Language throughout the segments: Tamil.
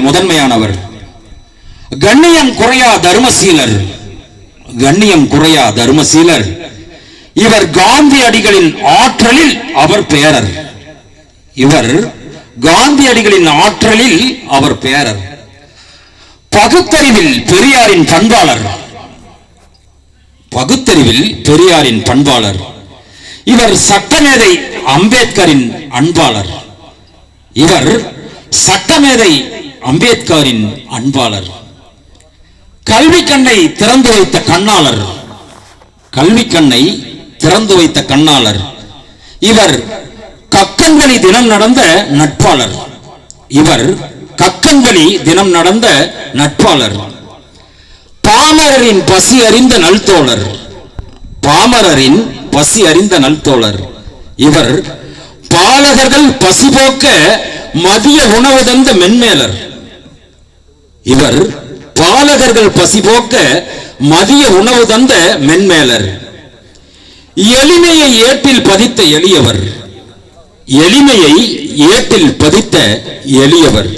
முதன்மையானவர். கண்ணியம் குறையா தர்மசீலர். கண்ணியம் குறையா தர்மசீலர். இவர் காந்தி அடிகளின் ஆற்றலில் அவர் பேரர். இவர் காந்தி அடிகளின் ஆற்றலில் அவர் பேரர். பகுத்தறிவில் பெரியாரின் பண்பாளர். பகுத்தறிவில் பெரியாரின் பண்பாளர். இவர் சட்டமேதை அம்பேத்கரின் அன்பாளர். இவர் சட்டமேதை அம்பேத்கரின் அன்பாளர். கல்வி கண்ணை திறந்து வைத்த கண்ணாளர். கல்வி கண்ணை திறந்து வைத்த கண்ணாளர். இவர் கக்கன்களி தினம் நடந்த நட்பாளர். இவர் கக்கன்களி தினம் நடந்த நட்பாளர். பாமரரின் பசி அறிந்த நல்தோழர். பாமரரின் பசி அறிந்த நல்தோழர். இவர் பாலகர்கள் பசி போக்க மதிய உணவு தந்த மென்மேலர். இவர் பாலகர்கள் பசி போக்க மதிய உணவு தந்த மென்மேலர். எளிமையை ஏட்டில் பதித்த எளியவர். எளிமையை ஏட்டில் பதித்த எளியவர்.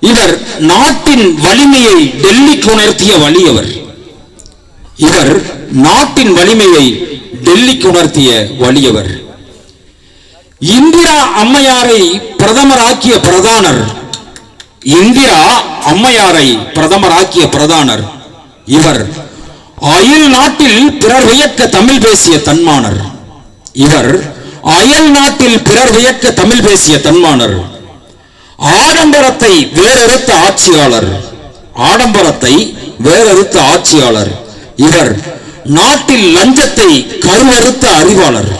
இவர் நாட்டின் வலிமையை டெல்லிக்கு உணர்த்திய வலியவர். இவர் நாட்டின் வலிமையை டெல்லிக்கு உணர்த்திய வலியவர். இந்திரா அம்மையாரை பிரதமராக்கிய பிரதானர் இந்திரா அம்மையாரை பிரதமராக்கிய பிரதானர் இவர் அயல் நாட்டில் பிறர் வியக்க தமிழ் பேசிய தன்மானர். இவர் அயல் நாட்டில் பிறர் வியக்க தமிழ் பேசிய தன்மானர். ஆடம்பரத்தை வேறறுத்த ஆட்சியாளர். ஆடம்பரத்தை வேறறுத்த ஆட்சியாளர். இவர் நாட்டில் லஞ்சத்தை கருவறுத்த அறிவாளர்.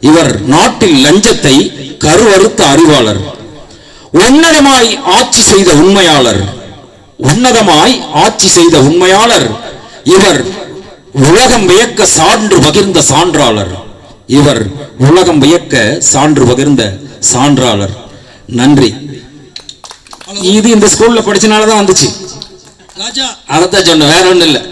இவர் நாட்டில் லஞ்சத்தை கருவறுத்த அறிவாளர். உன்னதமாய் ஆட்சி செய்த உண்மையாளர் உன்னதமாய் ஆட்சி செய்த உண்மையாளர் இவர் உலகம் வியக்க சான்று பகிர்ந்த சான்றாளர். இவர் உலகம் வியக்க சான்று பகிர்ந்த சான்றாளர். நன்றி. இது இந்த ஸ்கூல்ல படிச்சனால தான் வந்துச்சு. அதைத்தான் சொன்னேன் வேற ஒண்ணும் இல்லை.